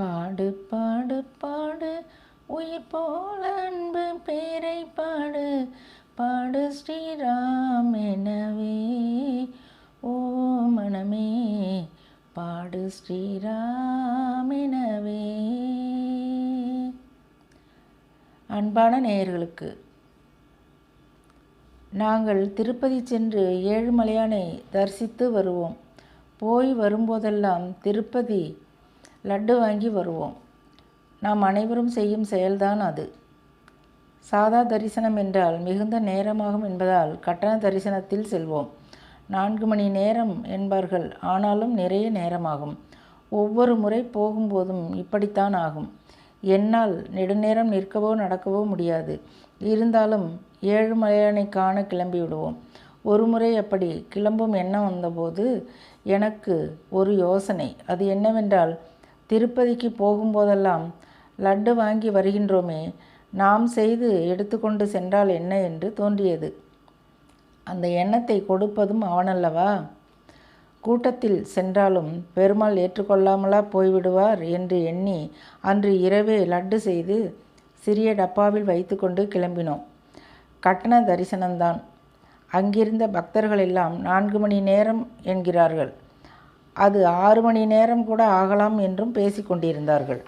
பாடு பாடு பாடு. உயிர் போல அன்பு பேரை பாடு. பாடு ஸ்ரீராம் எனவே. ஓ மனமே பாடு ஸ்ரீராம் எனவே. அன்பான நேயர்களுக்கு நாங்கள் திருப்பதி சென்று ஏழுமலையானை தரிசித்து வருவோம். போய் வரும்போதெல்லாம் திருப்பதி லட்டு வாங்கி வருவோம். நாம் அனைவரும் செய்யும் செயல்தான் அது. சாதா தரிசனம் என்றால் மிகுந்த நேரமாகும் என்பதால் கட்டண தரிசனத்தில் செல்வோம். நான்கு மணி நேரம் என்பார்கள் ஆனாலும் நிறைய நேரமாகும். ஒவ்வொரு முறை போகும்போதும் இப்படித்தான் ஆகும். என்னால் நெடுநேரம் நிற்கவோ நடக்கவோ முடியாது. இருந்தாலும் ஏழுமலையானை காண கிளம்பி விடுவோம். ஒரு முறை அப்படி கிளம்பும் எண்ணம் வந்தபோது எனக்கு ஒரு யோசனை. அது என்னவென்றால் திருப்பதிக்கு போகும்போதெல்லாம் லட்டு வாங்கி வருகின்றோமே நாம் செய்து எடுத்துக்கொண்டு சென்றால் என்ன என்று தோன்றியது. அந்த எண்ணத்தை கொடுப்பதும் அவனல்லவா? கூட்டத்தில் சென்றாலும் பெருமாள் ஏற்றுக்கொள்ளாமலா போய்விடுவார் என்று எண்ணி அன்று இரவே லட்டு செய்து சிறிய டப்பாவில் வைத்துக்கொண்டு கிளம்பினோம். கட்டண தரிசனம்தான். அங்கிருந்த பக்தர்கள் எல்லாம் நான்கு மணி நேரம் என்கிறார்கள். அது ஆறு மணி நேரம் கூட ஆகலாம் என்றும் பேசிக்கொண்டிருந்தார்கள்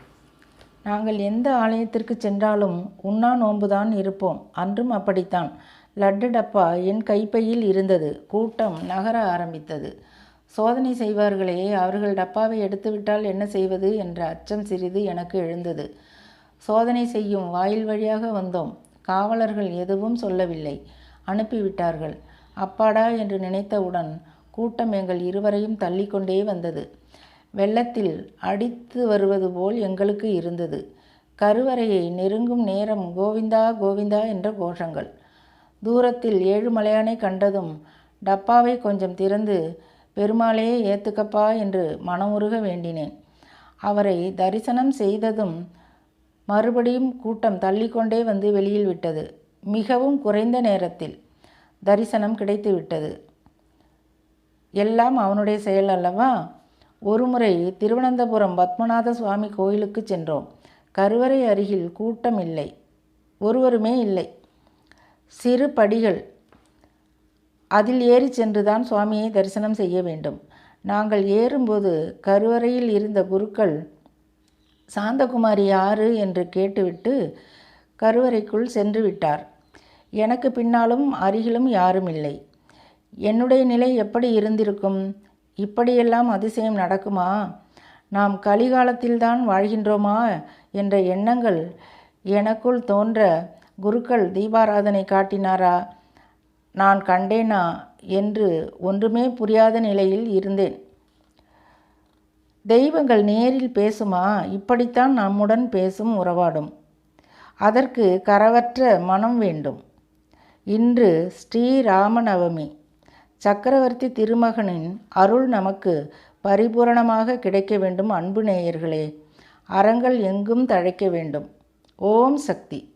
நாங்கள் எந்த ஆலயத்திற்கு சென்றாலும் உண்ணா நோன்புதான் இருப்போம். அன்றும் அப்படித்தான். லட்டு டப்பா என் கைப்பையில் இருந்தது. கூட்டம் நகர ஆரம்பித்தது. சோதனை செய்வார்களே அவர்கள் டப்பாவை எடுத்துவிட்டால் என்ன செய்வது என்ற அச்சம் சிறிது எனக்கு எழுந்தது. சோதனை செய்யும் வாயில் வழியாக வந்தோம். காவலர்கள் எதுவும் சொல்லவில்லை. அனுப்பிவிட்டார்கள். அப்பாடா என்று நினைத்தவுடன் கூட்டம் எங்கள் இருவரையும் தள்ளிக்கொண்டே வந்தது. வெள்ளத்தில் அடித்து வருவது போல் எங்களுக்கு இருந்தது. கருவறையை நெருங்கும் நேரம் கோவிந்தா கோவிந்தா என்ற கோஷங்கள். தூரத்தில் ஏழுமலையானை கண்டதும் டப்பாவை கொஞ்சம் திறந்து பெருமாளே ஏத்துக்கப்பா என்று மனமுருக வேண்டினேன். அவரை தரிசனம் செய்ததும் மறுபடியும் கூட்டம் தள்ளிக்கொண்டே வந்து வெளியில் விட்டது. மிகவும் குறைந்த நேரத்தில் தரிசனம் கிடைத்துவிட்டது. எல்லாம் அவனுடைய செயல் அல்லவா? ஒருமுறை திருவனந்தபுரம் பத்மநாத சுவாமி கோயிலுக்கு சென்றோம். கருவறை அருகில் கூட்டம் இல்லை. ஒருவருமே இல்லை. சிறு படிகள். அதில் ஏறி சென்றுதான் சுவாமியை தரிசனம் செய்ய வேண்டும். நாங்கள் ஏறும்போது கருவறையில் இருந்த குருக்கள் சாந்தகுமாரி யாரு என்று கேட்டுவிட்டு கருவறைக்குள் சென்று விட்டார். எனக்கு பின்னாலும் அருகிலும் யாரும் இல்லை. என்னுடைய நிலை எப்படி இருந்திருக்கும்? இப்படியெல்லாம் அதிசயம் நடக்குமா? நாம் கலிகாலத்தில்தான் வாழ்கின்றோமா? என்ற எண்ணங்கள் எனக்குள் தோன்ற குருக்கள் தீபாராதனை காட்டினாரா? நான் கண்டேனா? என்று ஒன்றுமே புரியாத நிலையில் இருந்தேன். தெய்வங்கள் நேரில் பேசுமா? இப்படித்தான் நம்முடன் பேசும் உறவாடும். அதற்கு கரவற்ற மனம் வேண்டும். இன்று ஸ்ரீராமநவமி சக்கரவர்த்தி திருமகனின் அருள் நமக்கு பரிபூரணமாக கிடைக்க வேண்டும் அன்பு நேயர்களே. அறங்கள் எங்கும் தழைக்க வேண்டும். ஓம் சக்தி.